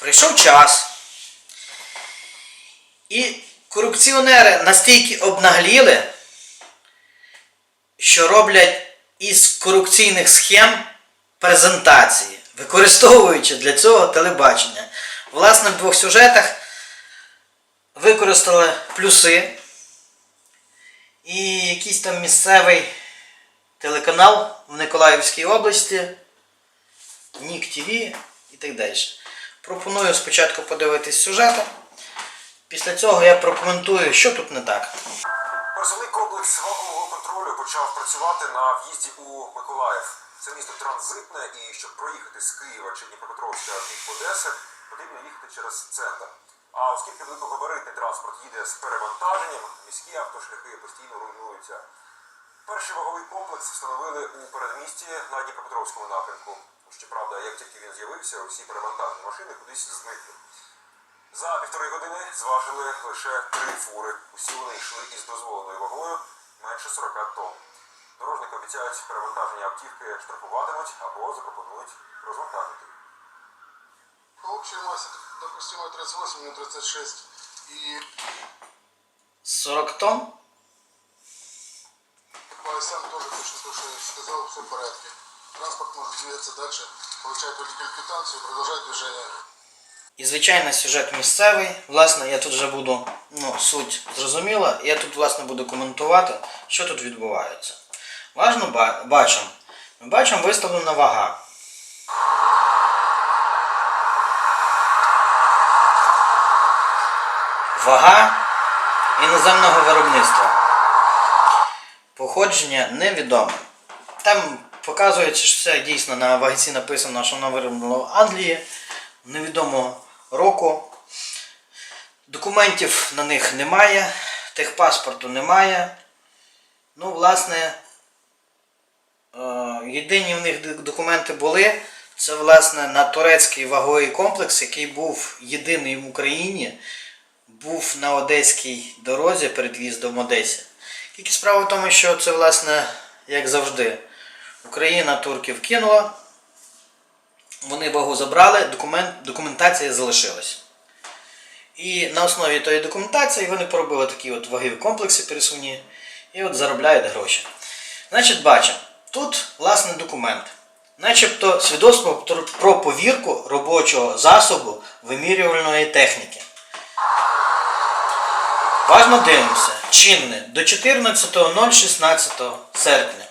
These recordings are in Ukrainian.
прийшов час. І корупціонери настільки обнагліли, що роблять із корупційних схем презентації, використовуючи для цього телебачення. Власне, в двох сюжетах використали плюси і якийсь там місцевий телеканал в Миколаївській області, Нік ТВ і так далі. Пропоную спочатку подивитись сюжети. Після цього я прокоментую, що тут не так. Персональний комплекс вагового контролю почав працювати на в'їзді у Миколаїв. Це місто транзитне, і щоб проїхати з Києва чи Дніпропетровська в Одеси, потрібно їхати через центр. А оскільки великогабаритний транспорт їде з перевантаженням, міські автошляхи постійно руйнуються. Перший ваговий комплекс встановили у передмісті на Дніпропетровському напрямку. Щоправда, як тільки він з'явився, усі перевантажені машини кудись зникли. За півтори години зважили лише три фури. Усі вони йшли із дозволеною вагою менше 40 тонн. Дорожники обіцяють перевантаження автівки штрафуватимуть або запропонують розвантажити. По общей массе допустимо 38 на 36 и 40 тонн. осям тоже точно то, что я сказал, все в порядке. Транспорт может двигаться дальше, получает водитель квитанцию, продолжать движение. І звичайно сюжет місцевий. Власне, я тут вже буду, ну, суть зрозуміла, я тут, власне, буду коментувати, що тут відбувається. Важно бачимо. Ми бачимо виставлена вага. Вага іноземного виробництва. Походження невідоме. Там показується, що це дійсно на вагці написано, що воно вироблено в Англії невідомого року. Документів на них немає, техпаспорту немає. Ну, власне, е, єдині в них документи були. Це, власне, на турецький ваговий комплекс, який був єдиний в Україні, був на Одеській дорозі перед в'їздом Одесі. Тільки справа в тому, що це, власне, як завжди, Україна турків кинула, вони вагу забрали, документ, документація залишилась. І на основі тої документації вони поробили такі от вагові комплекси пересувні і от заробляють гроші. Значить, бачимо, тут власне документ. Начебто свідоцтво про- повірку робочого засобу вимірювальної техніки. Важно дивимося. Чинне до 14.016 серпня.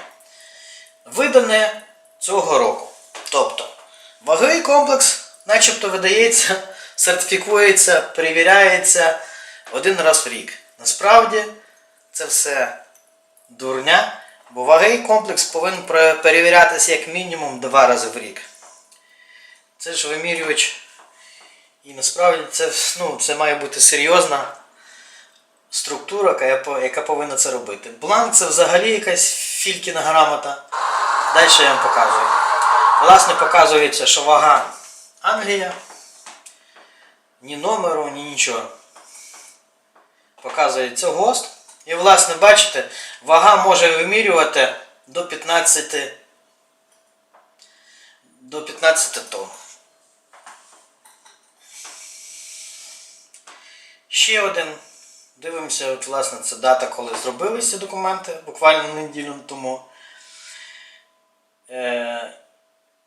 Видане цього року. Тобто, ваговий комплекс начебто видається, сертифікується, перевіряється один раз в рік. Насправді це все дурня, бо ваговий комплекс повинен перевірятися як мінімум два рази в рік. Це ж вимірювач. І насправді це, ну, це має бути серйозна структура, яка, яка повинна це робити. Бланк це взагалі якась фількіна грамота. Далі я вам показую. Власне, показується, що вага Англія. Ні номеру, ні нічого. Показується ГОСТ. І, власне, бачите, вага може вимірювати до 15 до 15 тонн. Ще один. Дивимося, от, власне, це дата, коли зробилися документи, буквально неділю тому. Е,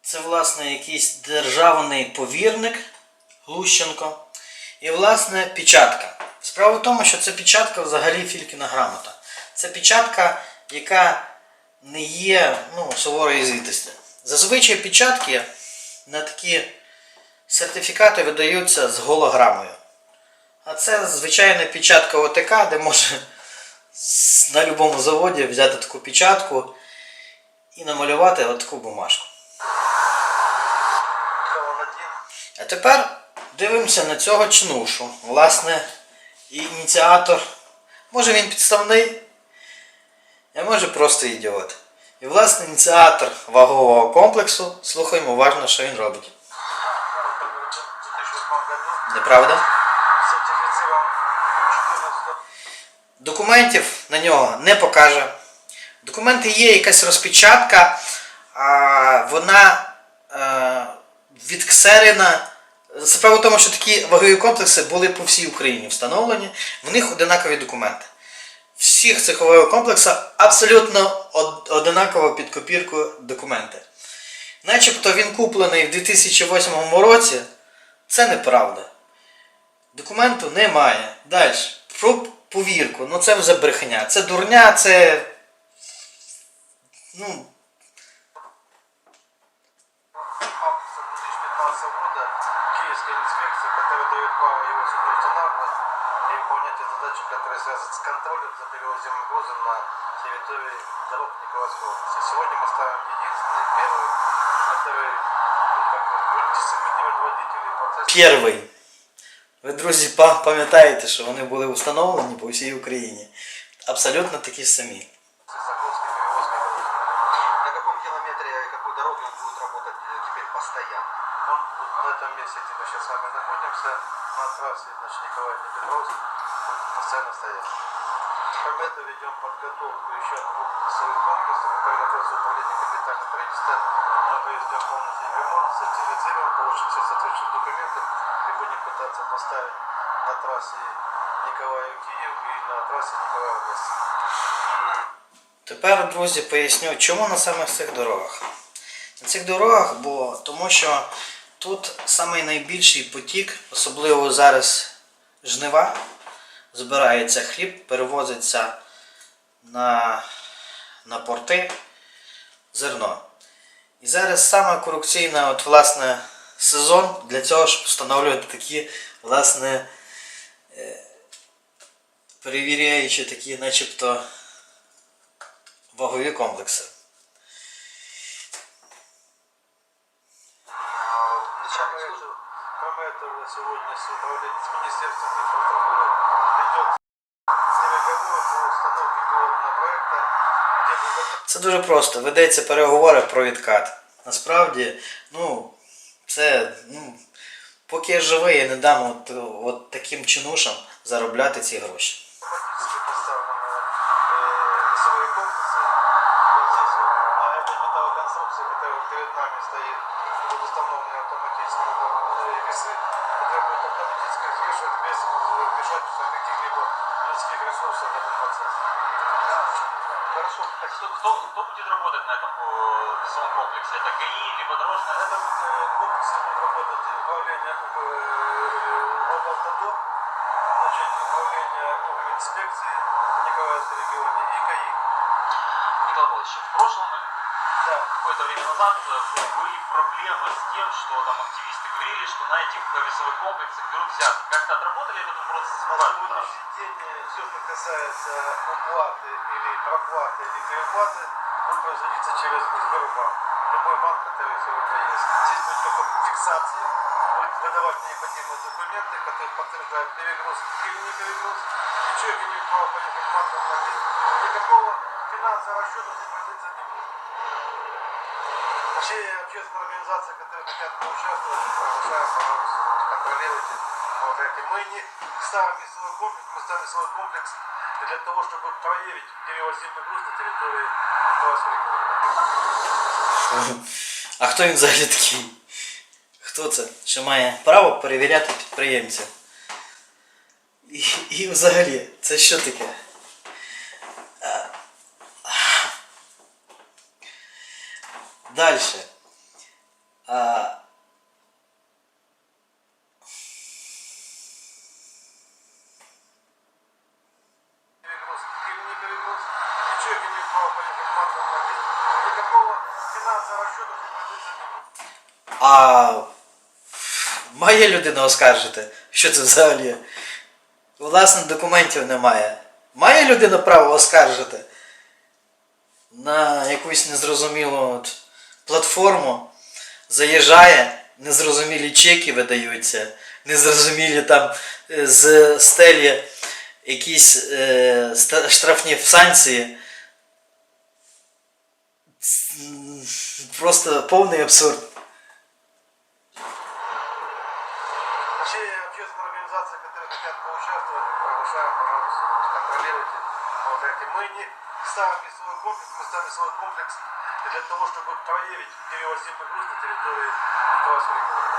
Це, власне, якийсь державний повірник Глущенко. І, власне, печатка. Справа в тому, що це печатка взагалі фількіна грамота. Це печатка, яка не є ну, суворої звітості. Зазвичай печатки на такі сертифікати видаються з голограмою. А це звичайна печатка ОТК, де може на будь-якому заводі взяти таку печатку і намалювати отаку бумажку. А тепер дивимося на цього чнушу. Власне, ініціатор. Може він підставний, а може просто ідіот. І власне ініціатор вагового комплексу. Слухаємо уважно, що він робить. Неправда? Документів на нього не покаже. Документи є якась розпечатка, а вона е, відксерена Справа в тому, що такі вагові комплекси були по всій Україні встановлені, в них одинакові документи. Всіх цих вагових комплексах абсолютно од- одинаково під копірку документи. Начебто він куплений в 2008 році, це неправда. Документу немає. Далі. Про повірку. Ну це вже брехня. Це дурня, це. Ну, августа 2015 года Киевская инспекция, которая дает право его суперустанавливать и выполнять задачи, которые связаны с контролем за перевозимым грузом на территории дорог Николаевской области. Сегодня мы ставим единственный, первый, который ну, как бы, будет дисциплинировать водителей в процессе перший. Ви, друзі, па- пам'ятаєте, що вони були встановлені по всій Україні. Абсолютно такі самі. Мы произведем полностью ремонт, сертифицируем, получим все соответствующие документы и будем пытаться поставить на трассе Николаев-Киев и на трассе Николаев-Область. Тепер, друзі, поясню, чому на самих цих дорогах. На цих дорогах, бо тому що тут самий найбільший потік, особливо зараз жнива, збирається хліб, перевозиться на, на порти зерно. І зараз саме корупційна от, власне, сезон для цього, щоб встановлювати такі, власне, е, перевіряючи такі, начебто, вагові комплекси. Начальник службы Кроме этого, сегодня с управлением, с Министерством инфраструктуры ведет переговоры по установке пилотного проекта, где будет це дуже просто. Ведеться переговори про відкат. Насправді, ну, це, ну, поки я живий, я не дам от, от таким чинушам заробляти ці гроші. Вмешательства каких-либо людских ресурсов в этот процесс. Хорошо. Так что, кто, кто будет работать на этом э, весовом комплексе? Это ГАИ, либо дорожная? На этом э, комплексе будет работать управление э, Облавтодор, значит, управление инспекции в Николаевском и ГАИ. Николай Павлович, в прошлом, э, Да. какое-то время назад, э, были проблемы с тем, что там активисты говорили, что на этих э, весовых комплексах берут взятки. Как-то отработали этот вопрос с На день все, что касается уплаты или проплаты и переплаты, будет производиться через Сбербанк. Любой банк, который сегодня есть. Здесь будет только фиксация, будет выдавать необходимые документы, которые подтверждают перегруз или не перегруз. И человек имеет право поехать в банк оплатить. Никакого финансового расчета здесь производиться не будет. Все общественные организации, которые хотят поучаствовать, приглашаем, пожалуйста, контролируйте, помогайте. Мы не ставим весовой комплекс, мы ставим весовой комплекс для того, чтобы проверить перевозимый груз на территории Николаевского региона. А хто він взагалі такий? Хто це? Що має право перевіряти підприємців? І, і взагалі, це що таке? Далі. Має людина оскаржити? Що це взагалі? Власне, документів немає. Має людина право оскаржити на якусь незрозумілу от платформу, заїжджає, незрозумілі чеки видаються, незрозумілі там е, з стелі якісь е, штрафні санкції. Просто повний абсурд. Все общественные организации, которые хотят поучаствовать, приглашаем, пожалуйста, контролируйте, помогайте. Мы не ставим весовой комплекс, мы ставим весовой комплекс для того, чтобы проверить перевозимый груз на территории Николаевского региона.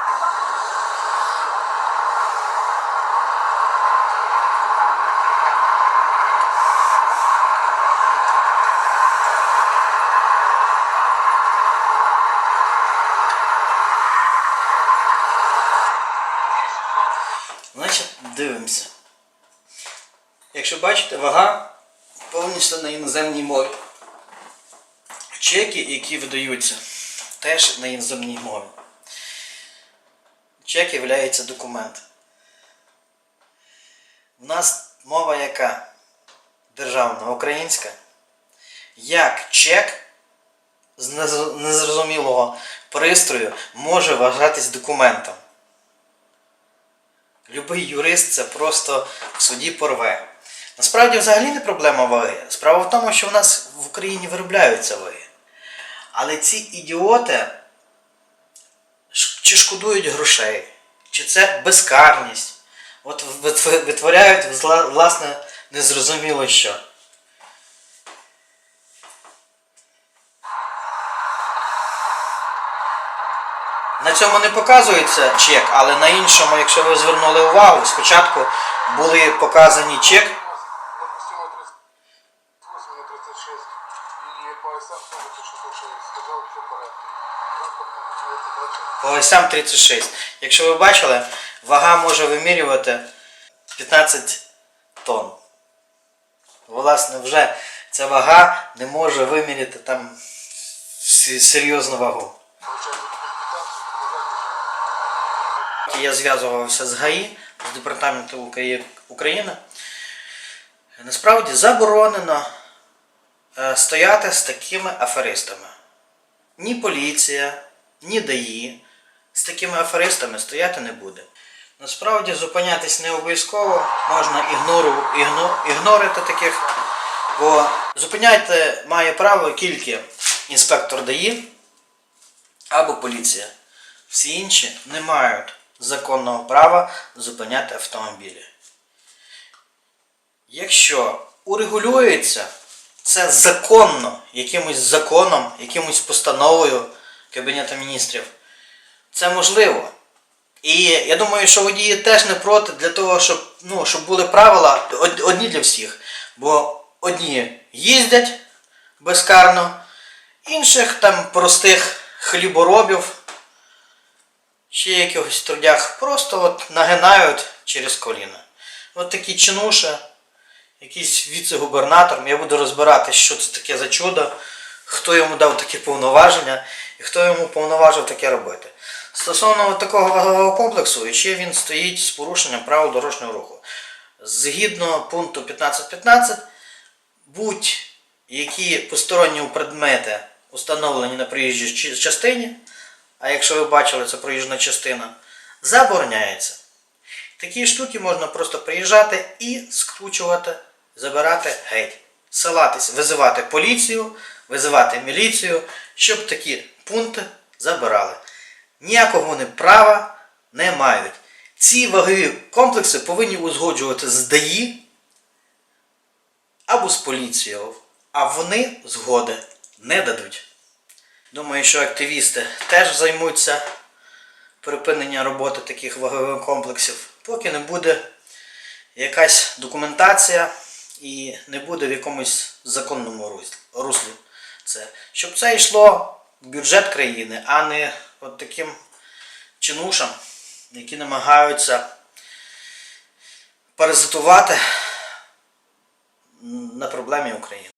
Дивимося. Якщо бачите, вага повністю на іноземній мові. Чеки, які видаються, теж на іноземній мові. Чек є документ. У нас мова яка? Державна, українська. Як чек з незрозумілого пристрою може вважатись документом? Любий юрист це просто в суді порве. Насправді взагалі не проблема ваги. Справа в тому, що в нас в Україні виробляються ваги. Але ці ідіоти чи шкодують грошей, чи це безкарність. От витворяють власне незрозуміло що. На цьому не показується чек, але на іншому, якщо ви звернули увагу, спочатку були показані чек. Допустимо 38 на 36 и по ОСам тоже 36. Сказал, все в порядке. Транспорт может двигаться дальше. По осям 36. Якщо ви бачили, вага може вимірювати 15 тонн. Власне, вже ця вага не може виміряти там серйозну вагу. Я зв'язувався з ГАІ, з департаменту України. Насправді заборонено е, стояти з такими аферистами. Ні поліція, ні ДАІ з такими аферистами стояти не буде. Насправді зупинятись не обов'язково, можна ігнору, ігно, ігнорити таких, бо зупиняти має право тільки інспектор ДАІ або поліція. Всі інші не мають законного права зупиняти автомобілі. Якщо урегулюється це законно, якимось законом, якимось постановою Кабінету міністрів, це можливо. І я думаю, що водії теж не проти для того, щоб, ну, щоб були правила одні для всіх. Бо одні їздять безкарно, інших там простих хліборобів ще якихось трудях просто от нагинають через коліна. От такі чинуші, якийсь віце-губернатор, я буду розбирати, що це таке за чудо, хто йому дав такі повноваження і хто йому повноважив таке робити. Стосовно такого вагового комплексу, ще він стоїть з порушенням правил дорожнього руху. Згідно пункту 15.15, будь-які посторонні предмети, установлені на проїжджій частині, а якщо ви бачили, це проїжджа частина, забороняється. Такі штуки можна просто приїжджати і скручувати, забирати геть. Ссилатись, визивати поліцію, визивати міліцію, щоб такі пункти забирали. Ніякого вони права не мають. Ці вагові комплекси повинні узгоджувати з ДАІ або з поліцією, а вони згоди не дадуть. Думаю, що активісти теж займуться припиненням роботи таких вагових комплексів, поки не буде якась документація і не буде в якомусь законному руслі. Це. Щоб це йшло в бюджет країни, а не от таким чинушам, які намагаються паразитувати на проблемі України.